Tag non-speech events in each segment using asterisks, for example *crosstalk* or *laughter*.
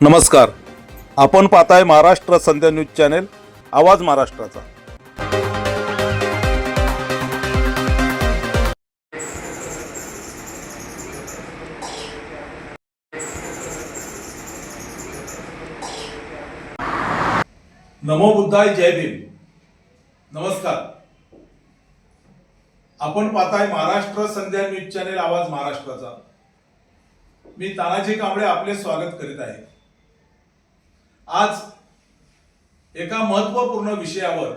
नमस्कार. आपण पाहताय महाराष्ट्र संध्या न्यूज चॅनेल आवाज महाराष्ट्राचा. नमो बुद्धाय जय भीम. नमस्कार. आपण पाहताय महाराष्ट्र संध्या न्यूज चॅनेल आवाज महाराष्ट्राचा. मी तानाजी कांबळे आपले स्वागत करीत आहे. आज एका महत्त्वपूर्ण विषयावर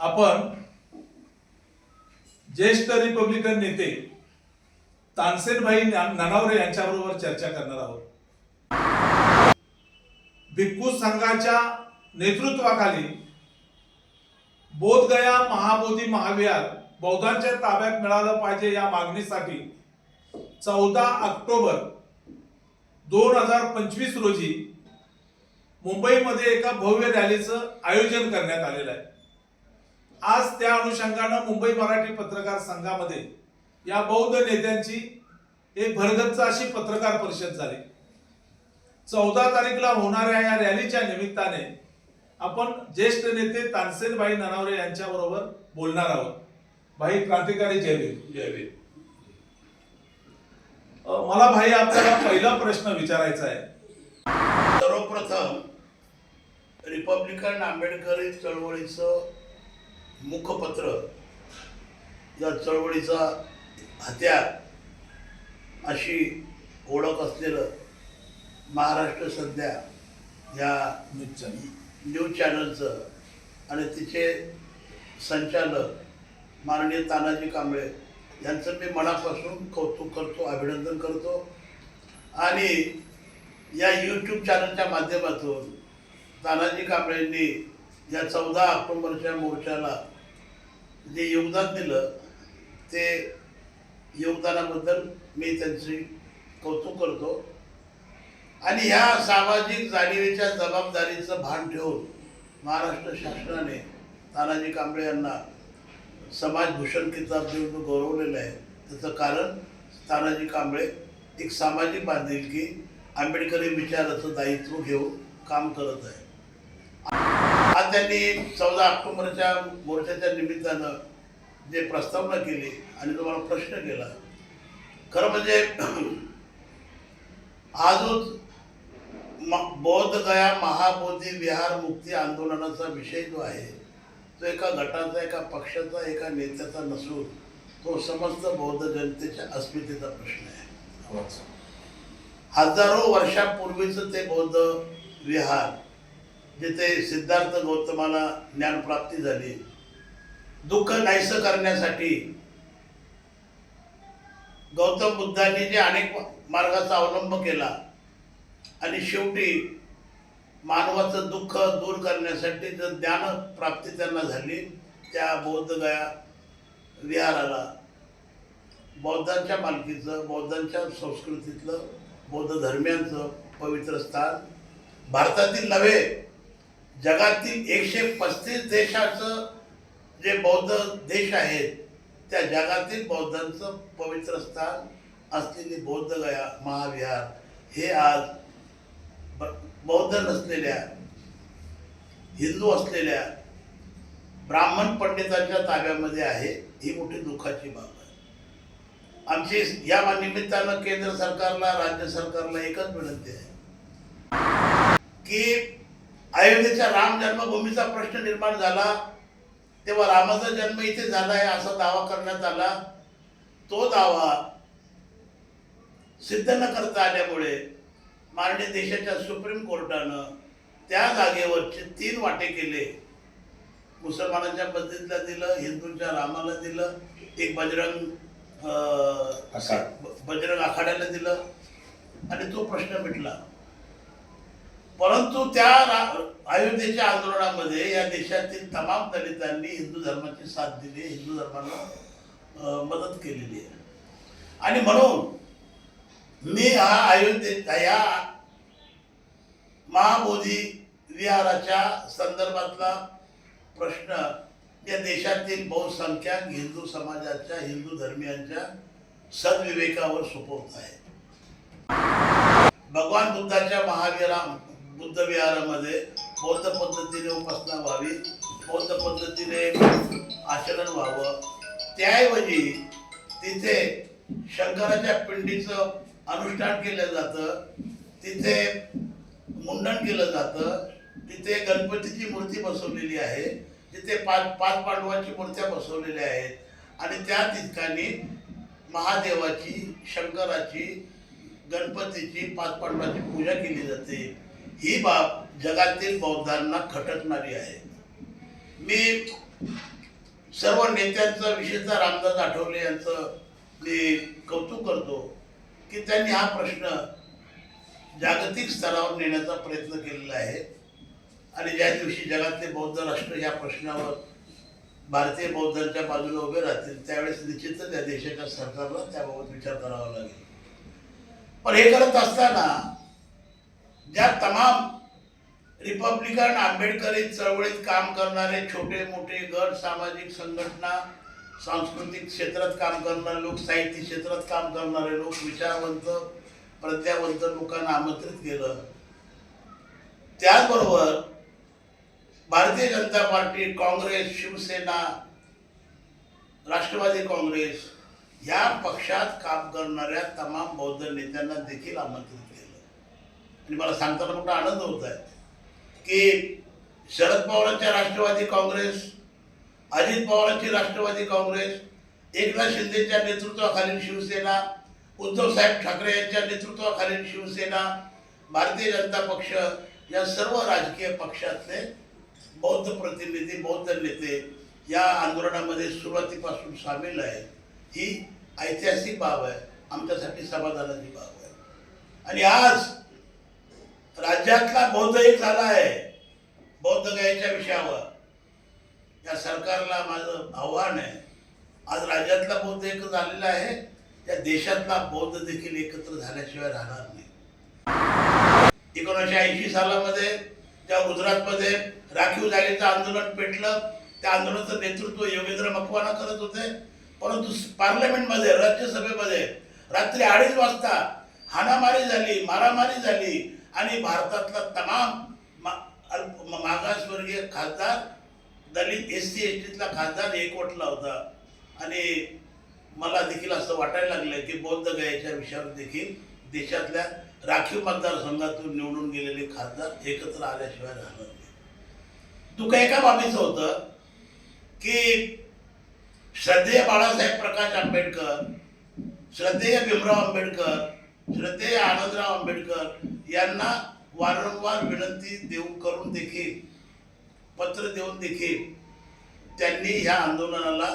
आपण ज्येष्ठ रिपब्लिकन नेते तानसेनभाई ना- ननावरे यांच्याबरोबर चर्चा करणार आहोत. भिक्खू संघाच्या नेतृत्वाखाली बोधगया महाबोधी महाविहार बौद्धांच्या ताब्यात मिळालं पाहिजे या मागणीसाठी चौदा ऑक्टोबर दोन हजार पंचवीस रोजी मुंबईमध्ये एका भव्य रॅलीचं आयोजन करण्यात आलेलं आहे. आज त्या अनुषंगानं मुंबई मराठी पत्रकार संघामध्ये या बौद्ध नेत्यांची एक भरगच्च अशी पत्रकार परिषद झाली. चौदा तारीखला होणाऱ्या या रॅलीच्या निमित्ताने आपण ज्येष्ठ नेते तानसेनभाई ननावरे यांच्या बरोबर बोलणार आहोत. भाई क्रांतिकारी जय भीम. जय भीम. अ, मला भाई आपल्याला पहिला प्रश्न विचारायचा आहे. सर्वप्रथम रिपब्लिकन आंबेडकरी चळवळीचं मुखपत्र या चळवळीचा हत्यार अशी ओळख असलेलं महाराष्ट्र सध्या या निश्चय. न्यूज चॅनलचं आणि तिचे संचालक माननीय तानाजी कांबळे यांचं मी मनापासून कौतुक करतो अभिनंदन करतो आणि या यूट्यूब चॅनलच्या माध्यमातून तानाजी कांबळेंनी या चौदा ऑक्टोबरच्या मोर्चाला जे योगदान दिलं ते योगदानाबद्दल मी त्यांची कौतुक करतो. आणि ह्या सामाजिक जाणीवेच्या जबाबदारीचं भान ठेवून महाराष्ट्र शासनाने तानाजी कांबळे यांना समाजभूषण किताब देऊन गौरवलेलं आहे. त्याचं कारण तानाजी कांबळे एक सामाजिक बांधिलकी आंबेडकरी विचाराचं दायित्व घेऊन काम करत आहे आज त्यांनी चौदा ऑक्टोबरच्या मोर्चाच्या निमित्तानं जे प्रस्तावना केली आणि तुम्हाला प्रश्न केला खरं म्हणजे *clears throat* हा जो म- बौद्ध गया महाबोधी विहार मुक्ती आंदोलनाचा विषय जो आहे तो एका गटाचा एका पक्षाचा एका नेत्याचा नसून तो समस्त बौद्ध जनतेच्या अस्मितेचा प्रश्न आहे. हजारो वर्षापूर्वीचं ते बौद्ध विहार जिथे सिद्धार्थ गौतमाला ज्ञानप्राप्ती झाली दुःख नाहीसं करण्यासाठी गौतम बुद्धांनी जे अनेक मार्गाचा अवलंब केला आणि शेवटी मानवाचं दुःख दूर करण्यासाठी जर ज्ञान प्राप्ती त्यांना झाली. त्या बौद्धगया विहाराला बौद्धांच्या मालकीचं बौद्धांच्या संस्कृतीतलं बौद्ध धर्मियांचं पवित्र स्थान भारतातील नव्हे जगातील एकशे पस्तीस देशाचं जे बौद्ध देश आहेत त्या जगातील बौद्धांचं पवित्र स्थान असलेली बौद्ध गया महाविहार हे आज ब- बौद्ध नसलेल्या हिंदू असलेल्या ब्राह्मण पंडितांच्या ताब्यामध्ये आहे ही मोठी दुःखाची बाब आहे. आमची या निमित्तानं केंद्र सरकारला राज्य सरकारला एकच विनंती आहे की अयोध्येच्या राम जन्मभूमीचा प्रश्न निर्माण झाला. तेव्हा रामाचा जन्म इथे झाला आहे असा दावा करण्यात आला. तो दावा सिद्ध न करता आल्यामुळे माननीय देशाच्या सुप्रीम कोर्टानं त्या जागेवरचे तीन वाटे केले. मुसलमानांच्या पद्धतीला दिलं हिंदूंच्या रामाला दिलं एक बजरंग बजरंग आखाड्याला दिलं आणि तो प्रश्न मिटला. परंतु त्या रा- अयोध्येच्या आंदोलनामध्ये या देशातील तमाम दलितांनी हिंदू धर्माची साथ दिली हिंदू धर्माला मदत केलेली आहे. आणि म्हणून मी हा अयोध्ये या महाबोधी विहाराच्या संदर्भातला प्रश्न या देशातील बहुसंख्याक हिंदू समाजाच्या हिंदू धर्मियांच्या सद्विवेकावर सोपवत आहे. भगवान बुद्धाच्या महावीरा बुद्ध विहारामध्ये बौद्ध पद्धतीने उपासना व्हावी बौद्ध पद्धतीने आचरण व्हावं. त्याऐवजी तिथे शंकराच्या पिंडीचं अनुष्ठान केलं जातं तिथे मुंडन केलं जातं तिथे गणपतीची मूर्ती बसवलेली आहे तिथे पाच पाच पांडवाची मूर्त्या बसवलेल्या आहेत. आणि त्या ठिकाणी महादेवाची शंकराची गणपतीची पाच पांडवाची पूजा केली जाते. ही बाब जगातील बौद्धांना खटकणारी आहे. मी सर्व नेत्यांचं विशेषतः रामदास आठवले यांचं मी कौतुक करतो की त्यांनी हा प्रश्न जागतिक स्तरावर नेण्याचा प्रयत्न केलेला आहे. आणि ज्या दिवशी जगातले बौद्ध राष्ट्र या प्रश्नावर भारतीय बौद्धांच्या बाजूला उभे राहतील त्यावेळेस निश्चितच त्या देशाच्या सरकारला त्याबाबत विचार करावा लागेल. पण हे करत असताना ज्या तमाम रिपब्लिकन आंबेडकरी चळवळीत काम करणारे छोटे मोठे गट सामाजिक संघटना सांस्कृतिक क्षेत्रात काम करणारे लोक साहित्य क्षेत्रात काम करणारे लोक विचारवंत प्रज्ञावंत लोकांना आमंत्रित केलं. त्याचबरोबर भारतीय जनता पार्टी काँग्रेस शिवसेना राष्ट्रवादी काँग्रेस या पक्षात काम करणाऱ्या तमाम बौद्ध नेत्यांना देखील आमंत्रित आणि मला सांगताना मोठा आनंद होत आहे की शरद पवारांच्या राष्ट्रवादी काँग्रेस अजित पवारांची राष्ट्रवादी काँग्रेस एकनाथ शिंदेच्या नेतृत्वाखालील शिवसेना उद्धव साहेब ठाकरे यांच्या नेतृत्वाखालील शिवसेना भारतीय जनता पक्ष या सर्व राजकीय पक्षातले बौद्ध प्रतिनिधी बौद्ध नेते या आंदोलनामध्ये सुरुवातीपासून सामील आहेत. ही ऐतिहासिक बाब आहे. आमच्यासाठी समाधानाची बाब आहे. आणि आज राज्यातला बौद्ध एक झाला आहे. बौद्ध गायच्या विषयावर. या सरकारला माझं आव्हान आहे. आज राज्यातला बौद्ध एक झालेला आहे. या देशातला बौद्ध देखील एकत्र झाल्याशिवाय राहणार नाही. एकोणीसशे ऐंशी सालामध्ये ज्या गुजरातमध्ये राखीव जागेचं आंदोलन पेटलं. त्या आंदोलनाचं नेतृत्व योगेंद्र मकवाना करत होते. परंतु पार्लमेंटमध्ये राज्यसभेमध्ये रात्री अडीच वाजता हाणामारी झाली मारामारी झाली. आणि भारतातला तमाम मा- अल्प मागासवर्गीय खासदार दलित एस सी एस टीतला खासदार एकवटला होता. आणि मला देखील असं वाटायला लागलं की बौद्ध गयाच्या विषयावर देखील देशातल्या राखीव मतदारसंघातून निवडून गेलेले खासदार एकत्र आल्याशिवाय राहणार नाही दुःख एका बाबीचं होतं की श्रद्धेय बाळासाहेब प्रकाश आंबेडकर श्रद्धेय भीमराव आंबेडकर श्रद्धेय आनंदराव आंबेडकर यांना वारंवार विनंती देऊ करून देखील पत्र देऊन देखील त्यांनी ह्या आंदोलनाला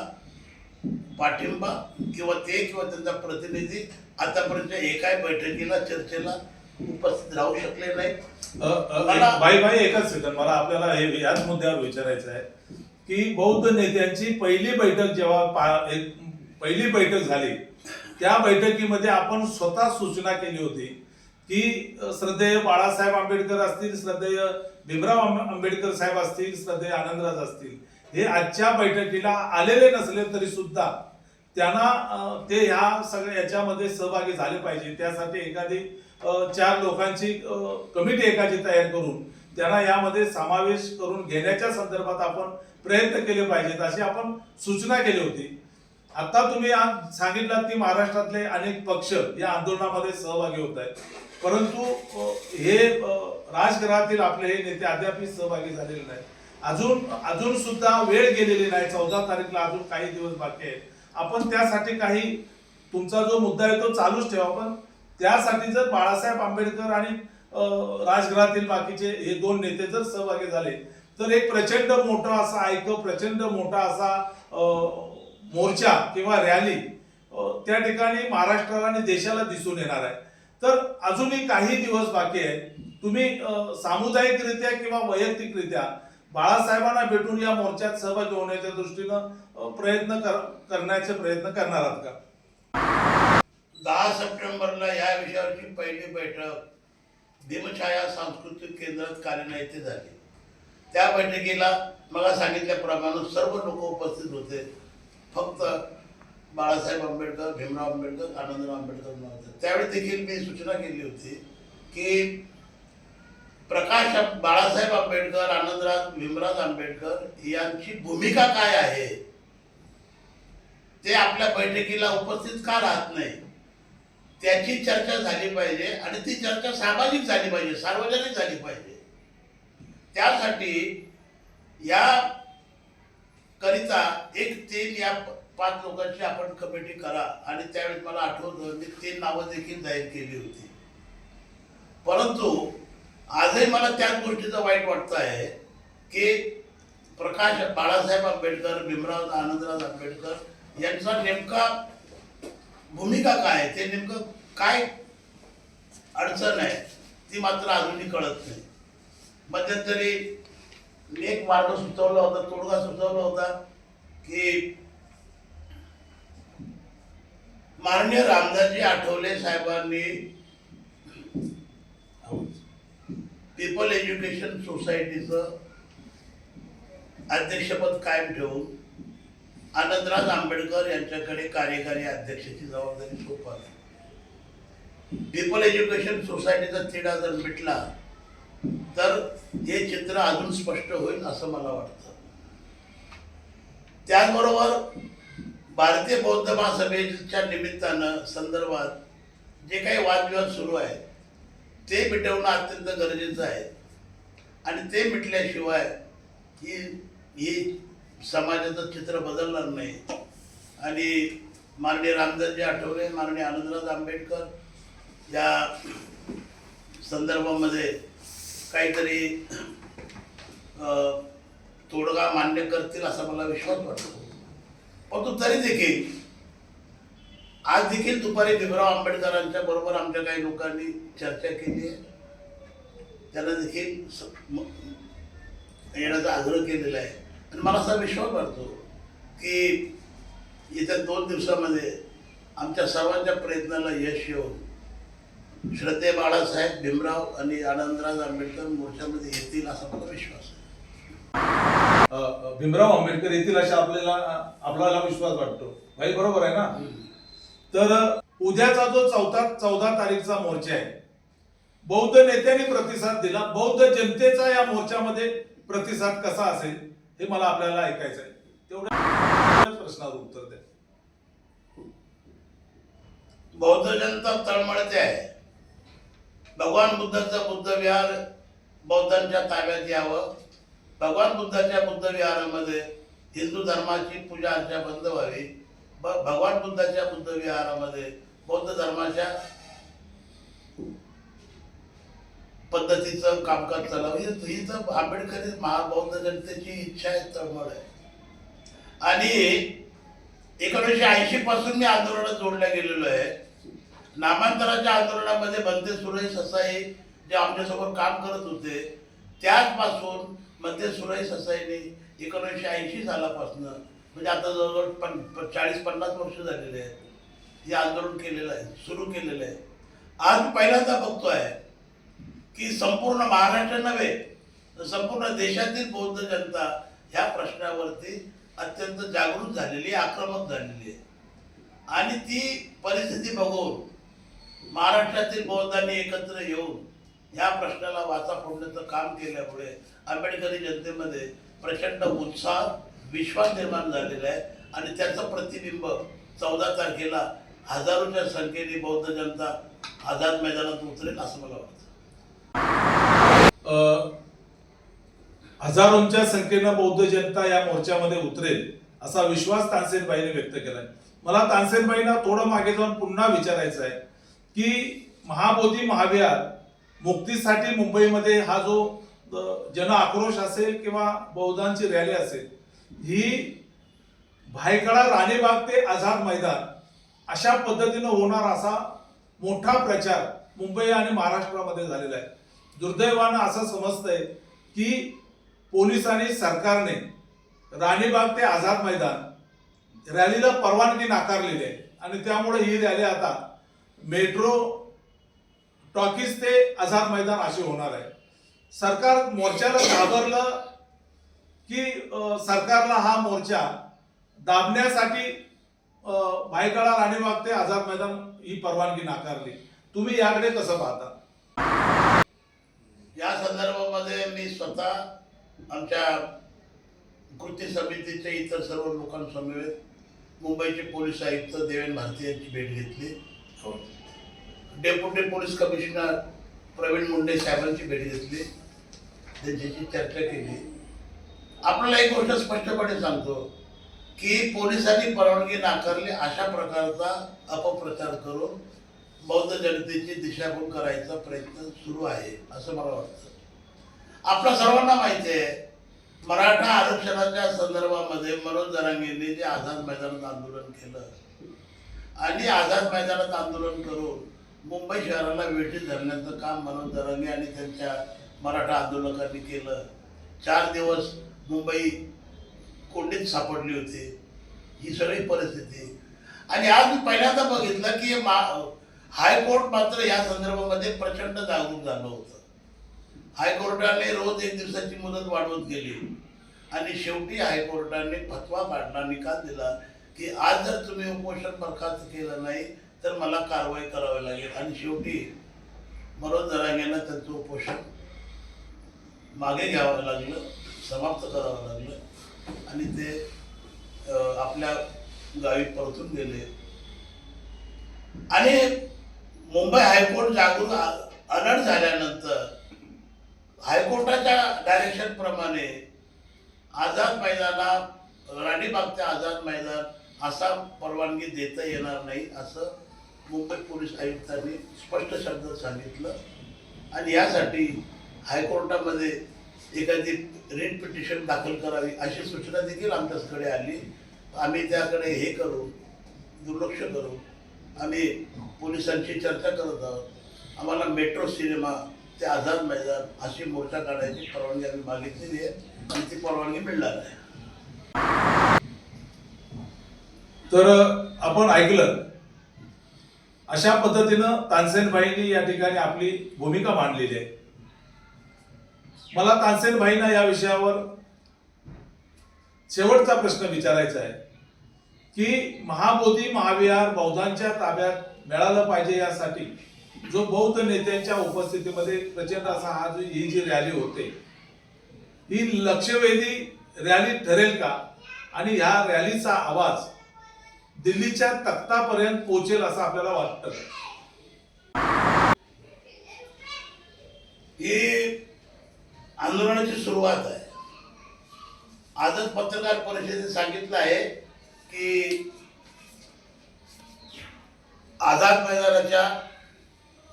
पाठिंबा किंवा ते किंवा त्यांचा प्रतिनिधी आतापर्यंत एकाही बैठकीला चर्चेला उपस्थित राहू शकले नाही भाई भाई एकच सेकंद मला आपल्याला हे याच मुद्द्यावर विचारायचं आहे की बौद्ध नेत्यांची पहिली बैठक जेव्हा पहिली बैठक झाली त्या बैठकीमध्ये आपण स्वतः सूचना केली होती की श्रद्धेय बाळासाहेब आंबेडकर असतील श्रद्धेय भीमराव आंबेडकर साहेब असतील श्रद्धेय आनंदराज असतील. हे आजच्या बैठकीला आलेले नसले तरी सुद्धा त्यांना ते ह्या सगळ्या याच्यामध्ये सहभागी झाले पाहिजे. त्यासाठी एखादी चार लोकांची कमिटी एखादी तयार करून त्यांना यामध्ये समावेश करून घेण्याच्या संदर्भात आपण प्रयत्न केले पाहिजेत अशी आपण सूचना केली होती. आता तुम्ही आज सांगितलं की महाराष्ट्रातले अनेक पक्ष या आंदोलनामध्ये सहभागी होत आहेत. परंतु हे अ, राजकारणातील आपले हे नेते अद्याप सहभागी झालेले नाही अजून अजून सुद्धा वेळ गेलेली नाही. चौदा तारीखला अजून काही दिवस बाकी आहेत. आपण त्यासाठी काही तुमचा जो मुद्दा आहे तो चालूच ठेवा. पण त्यासाठी जर बाळासाहेब आंबेडकर आणि राजघरातील बाकीचे हे दोन नेते जर सहभागी झाले तर एक प्रचंड मोठा असा ऐक प्रचंड मोठा असा मोर्चा किंवा रॅली त्या ठिकाणी महाराष्ट्राला आणि देशाला दिसून येणार आहे. तर अजूनही काही दिवस बाकी आहे तुम्ही सामुदायिकरित्या किंवा वैयक्तिकरित्या बाळासाहेबांना भेटून या मोर्चात सहभागी होण्याच्या दृष्टीनं प्रयत्न कर करण्याचे प्रयत्न करणार आहात का? दहा सप्टेंबरला या विषयावरची पहिली बैठक दिमछाया सांस्कृतिक केंद्रात कार्यालय येथे झाली. त्या बैठकीला मला सांगितल्याप्रमाणे सर्व लोक उपस्थित होते. फक्त बाळासाहेब आंबेडकर भीमराव आंबेडकर आनंदराव आंबेडकर नव्हते. त्यावेळी देखील मी सूचना केली होती की प्रकाश बाळासाहेब आंबेडकर आनंदराज भीमराज आंबेडकर यांची भूमिका काय आहे? ते आपल्या बैठकीला उपस्थित का राहत नाही? त्याची चर्चा झाली पाहिजे आणि ती चर्चा सामाजिक झाली पाहिजे सार्वजनिक झाली पाहिजे. त्यासाठी या करिता एक तीन या पाच लोकांची आपण कमिटी करा. आणि त्यावेळेस मला आठवतं मी तीन नावं देखील जाहीर केली होती. परंतु आजही मला त्याच गोष्टीचं वाईट वाटतं आहे की प्रकाश बाळासाहेब आंबेडकर भीमराव आनंदराव आंबेडकर यांचा नेमका भूमिका काय आहे? ते नेमकं काय अडचण आहे? ती मात्र अजूनही कळत नाही. मध्यंतरी मी एक मार्ग सुचवला होता तोडगा सुचवला होता की माननीय रामदासजी आठवले साहेबांनी पीपल एज्युकेशन सोसायटीचं अध्यक्षपद कायम ठेवून आनंदराज आंबेडकर यांच्याकडे कार्यकारी अध्यक्षाची जबाबदारी सोपवली. पीपल एज्युकेशन सोसायटीचा तिढा जर मिटला तर हे चित्र अजून स्पष्ट होईल असं मला वाटतं. त्याचबरोबर भारतीय बौद्ध महासभेच्या निमित्तानं संदर्भात जे काही वादविवाद सुरू आहेत ते मिटवणं अत्यंत गरजेचं आहे. आणि ते मिटल्याशिवाय ही ही समाजाचं चित्र बदलणार नाही. आणि माननीय रामदासजी आठवले माननीय आनंदराज आंबेडकर या संदर्भामध्ये काहीतरी तोडगा मान्य करतील असा मला विश्वास वाटतो. परंतु तरी देखील आज देखील दुपारी भीमराव आंबेडकरांच्या बरोबर आमच्या काही लोकांनी चर्चा केली आहे. त्यांना देखील येण्याचा आग्रह केलेला आहे. आणि मला असा विश्वास वाटतो की येत्या दोन दिवसामध्ये आमच्या सर्वांच्या प्रयत्नाला यश येऊन श्रद्धे बाळासाहेब भीमराव आणि आनंदराज आंबेडकर मोर्चामध्ये येतील असा मला विश्वास आहे. भीमराव आंबेडकर येथील अशा आपल्याला आपल्याला विश्वास वाटतो. भाई बरोबर आहे ना? तर उद्याचा जो चौथा चौदा तारीखचा मोर्चा आहे बौद्ध नेत्यांनी प्रतिसाद दिला. बौद्ध जनतेचा या मोर्चामध्ये प्रतिसाद कसा असेल हे मला आपल्याला ऐकायचं आहे तेवढ्या प्रश्नावर उत्तर द्या. बौद्ध जनता तळमळते आहे. भगवान बुद्धाचं बुद्ध विहार बौद्धांच्या ताब्यात यावं. भगवान बुद्धाच्या बुद्ध विहारामध्ये हिंदू धर्माची पूजा अर्चा बंद व्हावी. ब भगवान बुद्धाच्या बुद्ध विहारामध्ये बौद्ध धर्माच्या पद्धतीचं कामकाज चालावं. ही ही तर आंबेडकरी महाबौद्ध जनतेची इच्छा आहे तळमळ आहे. आणि एकोणीसशे ऐंशी पासून मी आंदोलनात जोडल्या गेलेलो आहे. नामांतराच्या आंदोलनामध्ये बनते सुरई ससाई जे आमच्यासोबत काम करत होते त्याचपासून मध्य सुरई ससाईने एकोणीसशे ऐंशी सालापासून म्हणजे आता जवळजवळ पन चाळीस पन्नास वर्ष झालेले आहेत हे आंदोलन केलेलं आहे सुरू केलेलं आहे. आज मी पहिल्यांदा आहे की संपूर्ण महाराष्ट्र नव्हे तर संपूर्ण देशातील बौद्ध जनता ह्या प्रश्नावरती अत्यंत जागृत झालेली आहे आक्रमक झालेली आहे. आणि ती परिस्थिती बघून महाराष्ट्रातील बौद्धांनी एकत्र येऊन या प्रश्नाला वाचा फोडण्याचं काम केल्यामुळे आंबेडकरी जनतेमध्ये प्रचंड उत्साह विश्वास निर्माण झालेला आहे. आणि त्याचं प्रतिबिंब चौदा तारखेला हजारोच्या संख्येने बौद्ध जनता आझाद मैदानात उतरेल असं मला वाटतं. हजारोंच्या संख्येनं बौद्ध जनता या मोर्चामध्ये उतरेल असा विश्वास तानसेनबाईने व्यक्त केलाय. मला तानसेनबाईंना थोडं मागे जाऊन पुन्हा विचारायचं आहे. की महाबोधी महाविहार मुक्तीसाठी मुंबईमध्ये हा जो जन आक्रोश असेल किंवा बौद्धांची रॅली असेल ही भायखळा राणीबाग ते आझाद मैदान अशा पद्धतीनं होणार असा मोठा प्रचार मुंबई आणि महाराष्ट्रामध्ये झालेला आहे. दुर्दैवानं असं समजतंय की पोलिसांनी सरकारने राणीबाग ते आझाद मैदान रॅलीला परवानगी नाकारलेली आहे आणि त्यामुळे ही रॅली आता मेट्रो टॉकीज ते आझाद मैदान असे होणार आहे. सरकार मोर्चाला घाबरलं की सरकारला हा मोर्चा दाबण्यासाठी अ, भायखळा राणीबाग ते आझाद मैदान ही परवानगी नाकारली. तुम्ही याकडे कसं पाहता? या संदर्भामध्ये मी स्वतः आमच्या कृती समितीच्या इतर सर्व लोकांसमवेत मुंबईचे पोलीस आयुक्त देवेंद्र भारती यांची भेट घेतली. Deputy police commissioner Pravin Munde साहेबांची भेट घेतली. त्यांच्याशी चर्चा केली. आपल्याला एक गोष्ट स्पष्टपणे सांगतो की पोलिसांनी परवानगी नाकारली अशा प्रकारचा अपप्रचार करून बौद्ध जनतेची दिशाभूल करायचा प्रयत्न सुरू आहे असं मला वाटतं. आपल्या सर्वांना माहिती आहे मराठा आरक्षणाच्या संदर्भामध्ये मनोज जरांगेंनी जे आझाद मैदानात आंदोलन केलं आणि आझाद मैदानात आंदोलन करून मुंबई शहराला वेठी धरण्याचं काम मनोज दरांगे आणि त्यांच्या मराठा आंदोलकांनी केलं. चार दिवस मुंबई कोंडीत सापडली होती. ही सगळी परिस्थिती. आणि आज मी पहिल्यांदा बघितलं की मा हायकोर्ट मात्र या संदर्भामध्ये प्रचंड जागरूक झालं होतं. हायकोर्टाने रोज एक दिवसाची मुदत वाढवत गेली. आणि शेवटी हायकोर्टाने फतवा काढला निकाल दिला. की आज जर तुम्ही उपोषण बरखास्त केलं नाही तर मला कारवाई करावी लागेल. आणि शेवटी मनोज जरांगेंना त्यांचं उपोषण मागे घ्यावं लागलं समाप्त करावं लागलं. आणि ते आपल्या गावी परतून गेले. आणि मुंबई हायकोर्ट जागरूक अलर्ट झाल्यानंतर हायकोर्टाच्या डायरेक्शन प्रमाणे आझाद मैदाना राणीबाग ते आझाद मैदान असा परवानगी देता येणार नाही असं मुंबई पोलीस आयुक्तांनी स्पष्ट शब्दात सांगितलं. आणि यासाठी हायकोर्टामध्ये एखादी रेट पिटिशन दाखल करावी अशी सूचना देखील आमच्याकडे आली. आम्ही त्याकडे हे करू दुर्लक्ष करू. आम्ही पोलिसांशी चर्चा करत आहोत. आम्हाला मेट्रो सिनेमा ते आझाद मैदान अशी मोर्चा काढायची परवानगी आम्ही मागितलेली आहे. आणि ती परवानगी मिळणार आहे. तर आपण ऐकलं. अशा पद्धतीनं तानसेनभाईंनी या ठिकाणी आपली भूमिका मांडलेली आहे. मला तानसेनभाईंना या विषयावर शेवटचा प्रश्न विचारायचा आहे की महाबोधी महाविहार बौद्धांच्या ताब्यात मिळालं पाहिजे यासाठी जो बौद्ध नेत्यांच्या उपस्थितीमध्ये प्रचंड असा हा जो ही जी रॅली होते ही लक्षवेधी रॅली ठरेल का? आणि ह्या रॅलीचा आवाज दिल्लीच्या तख्तापर्यंत पोहोचेल असं आपल्याला वाटतं. ही आंदोलनाची सुरुवात आहे. आजच पत्रकार परिषदेत सांगितलं आहे की आझाद मैदानाच्या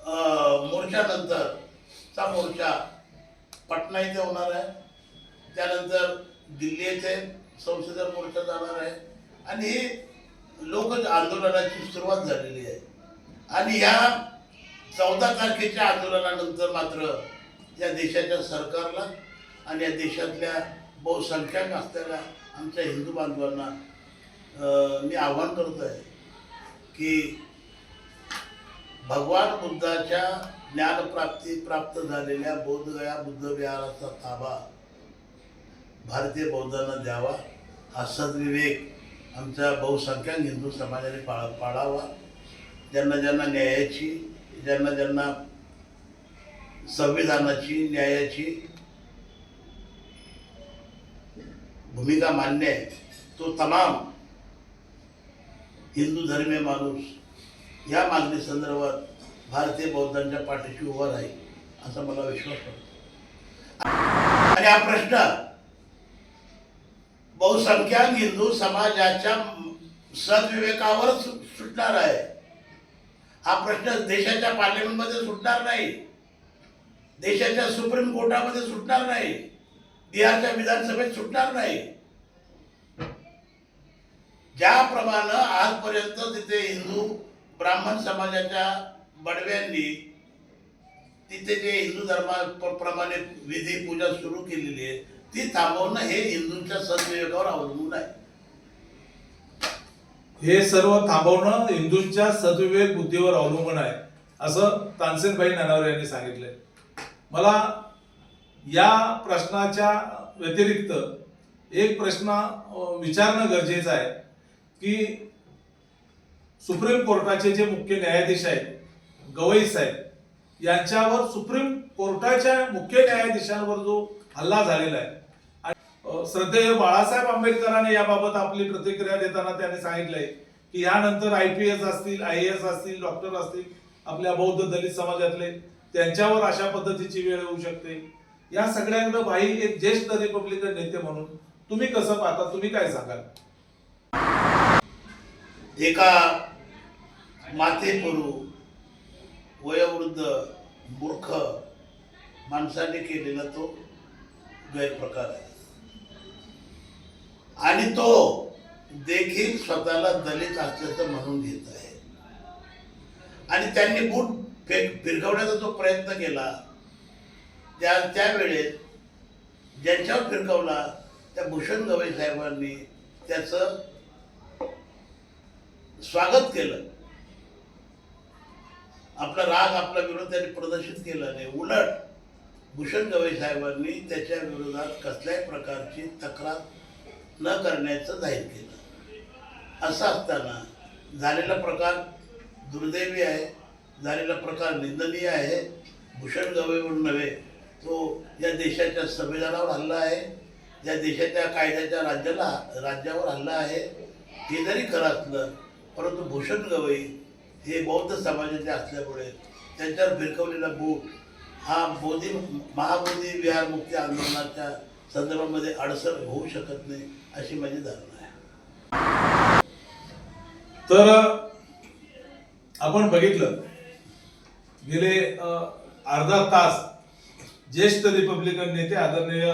अं, मोर्चानंतरचा मोर्चा पटना इथे होणार आहे. त्यानंतर दिल्ली येथे संसदीय मोर्चा जाणार आहे. आणि ही लोक आंदोलनाची सुरुवात झालेली आहे. आणि या चौदा तारखेच्या आंदोलनानंतर मात्र या देशाच्या सरकारला आणि या देशातल्या बहुसंख्याक असलेल्या आमच्या हिंदू बांधवांना मी आव्हान करतो आहे की भगवान बुद्धाच्या ज्ञानप्राप्ती प्राप्त झालेल्या बोधगया बुद्ध विहाराचा ताबा भारतीय बौद्धांना द्यावा हा सद्विवेक आमच्या बहुसंख्याक हिंदू समाजाने पाळा पाळावा. ज्यांना ज्यांना न्यायाची ज्यांना ज्यांना संविधानाची न्यायाची भूमिका मान्य आहे तो तमाम हिंदू धर्मीय माणूस या मागणी संदर्भात भारतीय बौद्धांच्या पाठीशी उभा राहील असा मला विश्वास वाटतो. आणि हा प्रश्न बहुसंख्याक हिंदू समाजाच्या सद्विवेकावर सुटणार आहे. हा प्रश्न देशाच्या पार्लमेंटमध्ये सुटणार नाही. देशाच्या सुप्रीम कोर्टामध्ये सुटणार नाही. बिहारच्या विधानसभेत सुटणार नाही. ज्याप्रमाणे आजपर्यंत तिथे हिंदू ब्राह्मण समाजाच्या बडव्यांनी तिथे जे हिंदू धर्माप्रमाणे विधी पूजा सुरू केलेली आहे ती थांबवणं हे हिंदूंच्या सद्विवेकावर अवलंबून आहे. हे सर्व थांबवणं हिंदूंच्या सद्विवेक बुद्धीवर अवलंबून आहे असं तानसेनभाई नानावरे यांनी सांगितलंय. मला या प्रश्नाच्या व्यतिरिक्त एक प्रश्न विचारणं गरजेचं आहे की सुप्रीम कोर्टाचे जे मुख्य न्यायाधीश आहेत गवई साहेब यांच्यावर सुप्रीम कोर्टाच्या मुख्य न्यायाधीशांवर जो हल्ला झालेला आहे. आणि, श्रद्धेय बाळासाहेब आंबेडकरांनी याबाबत आपली प्रतिक्रिया देताना त्यांनी सांगितलंय की यानंतर आय पी एस असतील आय एस असतील डॉक्टर असतील आपल्या बौद्ध दलित समाजातले त्यांच्यावर अशा पद्धतीची वेळ येऊ शकते. या सगळ्यांकडे भाई एक ज्येष्ठ रिपब्लिकन नेते म्हणून तुम्ही कसं पाहता? तुम्ही काय सांगाल? एका माथेपुरू वयोवृद्ध मूर्ख माणसाने केलेला तो गैरप्रकार आहे. आणि तो देखील स्वतःला दलित असल्याचं म्हणून घेत आहे. आणि त्यांनी बूट फेक फिरकवण्याचा जो प्रयत्न केला त्या त्यावेळेस ज्यांच्यावर फिरकवला त्या भूषण गवई साहेबांनी त्याचं स्वागत केलं. आपला राग आपला विरोध त्यांनी प्रदर्शित केला नाही उलट भूषण गवई साहेबांनी त्याच्या विरोधात कसल्याही प्रकारची तक्रार न करण्याचं जाहीर केलं. असं असताना झालेला प्रकार दुर्दैवी आहे झालेला प्रकार निंदनीय आहे. भूषण गवईवरून नव्हे तो या देशाच्या संविधानावर हल्ला आहे या देशाच्या कायद्याच्या राज्याला राज्यावर हल्ला आहे हे जरी खरं असलं परंतु भूषण गवई हे बौद्ध समाजाचे असल्यामुळे त्यांच्यावर भिरकवलेला बूट हा बोधी महाबोधी विहार मुक्ती आंदोलनाच्या संदर्भामध्ये अडसर होऊ शकत नाही अशी माझी धारणा आहे. तर आपण बघितलं गेले अर्धा तास ज्येष्ठ रिपब्लिकन नेते आदरणीय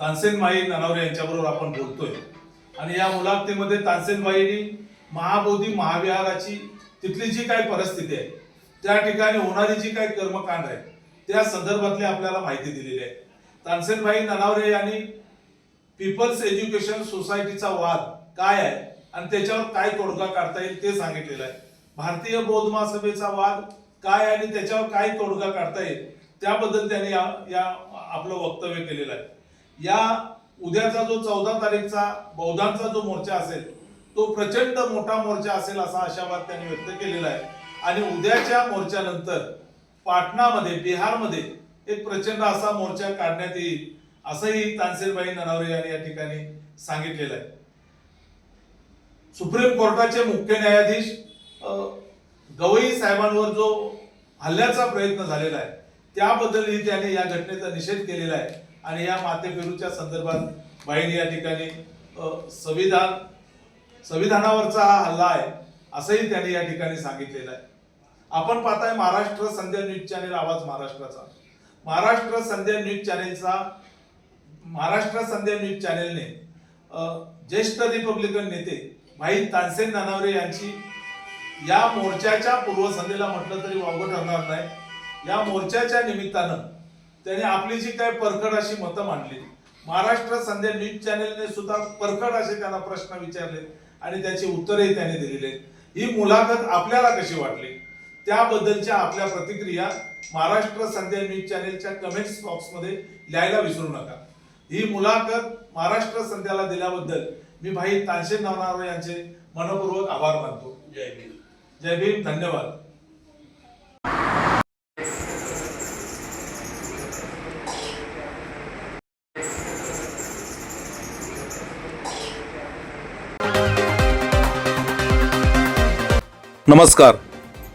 तानसेन माई ननावरे यांच्याबरोबर आपण बोलतोय. आणि या मुलाखतीमध्ये तानसेनभाईंनी महाबोधी महाविहाराची तिथली जी काही परिस्थिती आहे त्या ठिकाणी होणारी जी काही कर्मकांड आहे त्या संदर्भातली आपल्याला माहिती दिलेली आहे. तानसेनभाई ननावरे यांनी पीपल्स एज्युकेशन सोसायटीचा वाद काय आहे आणि त्याच्यावर काय तोडगा काढता येईल ते सांगितलेलं आहे. भारतीय बौद्ध महासभेचा वाद काय आणि त्याच्यावर काय तोडगा काढता येईल त्याबद्दल त्यांनी या या आपलं वक्तव्य केलेलं आहे. या उद्याचा जो चौदा तारीखचा बौद्धांचा जो मोर्चा असेल तो प्रचंड मोठा मोर्चा असेल असा आशावाद त्यांनी व्यक्त केलेला आहे. आणि उद्याच्या मोर्चानंतर पाटणामध्ये बिहारमध्ये एक प्रचंड असा मोर्चा काढण्यात येईल असंही तानसेनबाई ननावरे यांनी या ठिकाणी सांगितलेलं आहे. सुप्रीम कोर्टाचे मुख्य न्यायाधीश गवई साहेबांवर जो हल्ल्याचा प्रयत्न झालेला आहे त्याबद्दलही त्याने या घटनेचा निषेध केलेला आहे. आणि या मातेफेरूच्या संदर्भात बाईंनी या ठिकाणी संविधान संविधानावरचा हा हल्ला आहे असंही त्यांनी या ठिकाणी सांगितलेलं आहे. आपण पाहताय महाराष्ट्र संध्या न्यूज चॅनेल आवाज महाराष्ट्राचा. महाराष्ट्र संध्या न्यूज चॅनेलचा महाराष्ट्र संध्या न्यूज चॅनेलने ज्येष्ठ रिपब्लिकन नेते भाई तानसेन नानावरे यांची या मोर्चाच्या पूर्वसंध्येला म्हटलं तरी वावगं ठरणार नाही. या मोर्चाच्या निमित्तानं त्याने आपली जी काय परखड अशी मतं मांडली महाराष्ट्र संध्या न्यूज चॅनेलने सुद्धा परखड असे त्यांना प्रश्न विचारले आणि त्याची उत्तरही त्याने दिलेली ही मुलाखत आपल्याला कशी वाटली? त्याबद्दलच्या आपल्या प्रतिक्रिया महाराष्ट्र संध्या न्यूज चॅनेलच्या कमेंट्स बॉक्समध्ये लिहायला विसरू नका. ही मुलाखत महाराष्ट्र संध्याला दिल्याबद्दल मी भाई तानशेन नावनावर यांचे मनपूर्वक आभार मानतो. जय भीम. जय भीम धन्यवाद. नमस्कार.